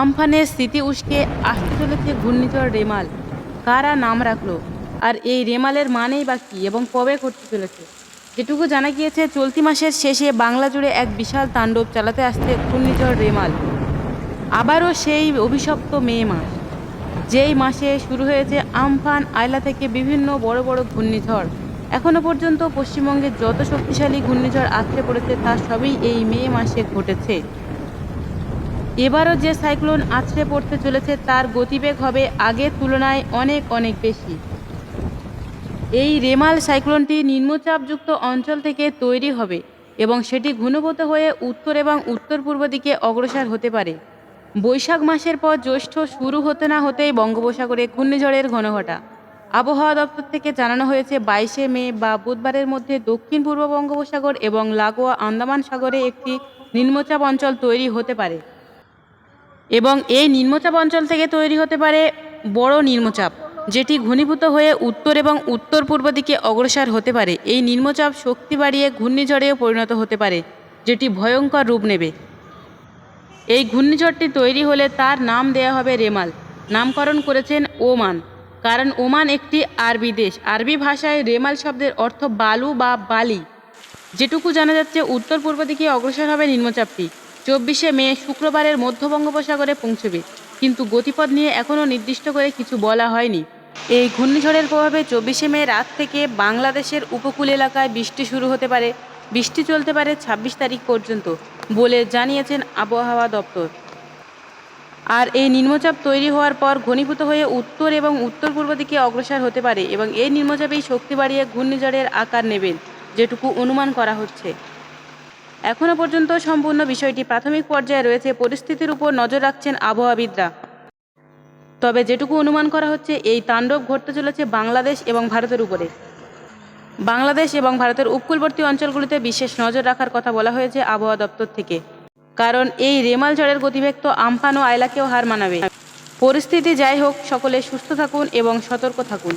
আমফানের স্মৃতি উস্কে আসতে চলেছে ঘূর্ণিঝড় রেমাল। কারা নাম রাখল? আর এই রেমালের মানেই বা কী এবং কবে করতে চলেছে? যেটুকু জানা গিয়েছে, চলতি মাসের শেষে বাংলা জুড়ে এক বিশাল তাণ্ডব চালাতে আসছে ঘূর্ণিঝড় রেমাল। আবারও সেই অভিশপ্ত মে মাস, যেই মাসে শুরু হয়েছে আমফান আয়লা থেকে বিভিন্ন বড় বড় ঘূর্ণিঝড়। এখনও পর্যন্ত পশ্চিমবঙ্গে যত শক্তিশালী ঘূর্ণিঝড় আছড়ে পড়েছে তার সবই এই মে মাসে ঘটেছে। এবারও যে সাইক্লোন আছড়ে পড়তে চলেছে, তার গতিবেগ হবে আগের তুলনায় অনেক অনেক বেশি। এই রেমাল সাইক্লোনটি নিম্নচাপযুক্ত অঞ্চল থেকে তৈরি হবে এবং সেটি ঘনীভূত হয়ে উত্তর এবং উত্তর পূর্ব দিকে অগ্রসর হতে পারে। বৈশাখ মাসের পর জ্যৈষ্ঠ শুরু হতে না হতেই বঙ্গোপসাগরে ঘূর্ণিঝড়ের ঘনঘটা। আবহাওয়া দপ্তর থেকে জানানো হয়েছে, বাইশে মে বা বুধবারের মধ্যে দক্ষিণ পূর্ব বঙ্গোপসাগর এবং লাগোয়া আন্দামান সাগরে একটি নিম্নচাপ অঞ্চল তৈরি হতে পারে। এবং এই নিম্নচাপ অঞ্চল থেকে তৈরি হতে পারে বড় নিম্নচাপ, যেটি ঘনীভূত হয়ে উত্তর এবং উত্তর পূর্ব দিকে অগ্রসর হতে পারে। এই নিম্নচাপ শক্তি বাড়িয়ে ঘূর্ণিঝড়েও পরিণত হতে পারে, যেটি ভয়ঙ্কর রূপ নেবে। এই ঘূর্ণিঝড়টি তৈরি হলে তার নাম দেয়া হবে রেমাল। নামকরণ করেছেন ওমান, কারণ ওমান একটি আরবি দেশ। আরবি ভাষায় রেমাল শব্দের অর্থ বালু বা বালি। যেটুকু জানা যাচ্ছে, উত্তর পূর্ব দিকে অগ্রসর হবে নিম্নচাপটি। চব্বিশে মে, শুক্রবারের মধ্য বঙ্গোপসাগরে পৌঁছবে। কিন্তু গতিপথ নিয়ে এখনও নির্দিষ্ট করে কিছু বলা হয়নি। এই ঘূর্ণিঝড়ের প্রভাবে চব্বিশে মে রাত থেকে বাংলাদেশের উপকূল এলাকায় বৃষ্টি শুরু হতে পারে। বৃষ্টি চলতে পারে ছাব্বিশ তারিখ পর্যন্ত বলে জানিয়েছেন আবহাওয়া দপ্তর। আর এই নিম্নচাপ তৈরি হওয়ার পর ঘনীভূত হয়ে উত্তর এবং উত্তর পূর্ব দিকে অগ্রসর হতে পারে এবং এই নিম্নচাপেই শক্তি বাড়িয়ে ঘূর্ণিঝড়ের আকার নেবেন, যেটুকু অনুমান করা হচ্ছে। এখনও পর্যন্ত সম্পূর্ণ বিষয়টি প্রাথমিক পর্যায়ে রয়েছে, পরিস্থিতির উপর নজর রাখছেন আবহাওয়াবিদরা। তবে যেটুকু অনুমান করা হচ্ছে, এই তাণ্ডব ঘটতে চলেছে বাংলাদেশ এবং ভারতের উপরে। বাংলাদেশ এবং ভারতের উপকূলবর্তী অঞ্চলগুলিতে বিশেষ নজর রাখার কথা বলা হয়েছে আবহাওয়া দপ্তর থেকে। কারণ এই রেমাল ঝড়ের গতিবেগ তো আমফান ও আয়লাকেও হার মানাবে। পরিস্থিতি যাই হোক, সকলে সুস্থ থাকুন এবং সতর্ক থাকুন।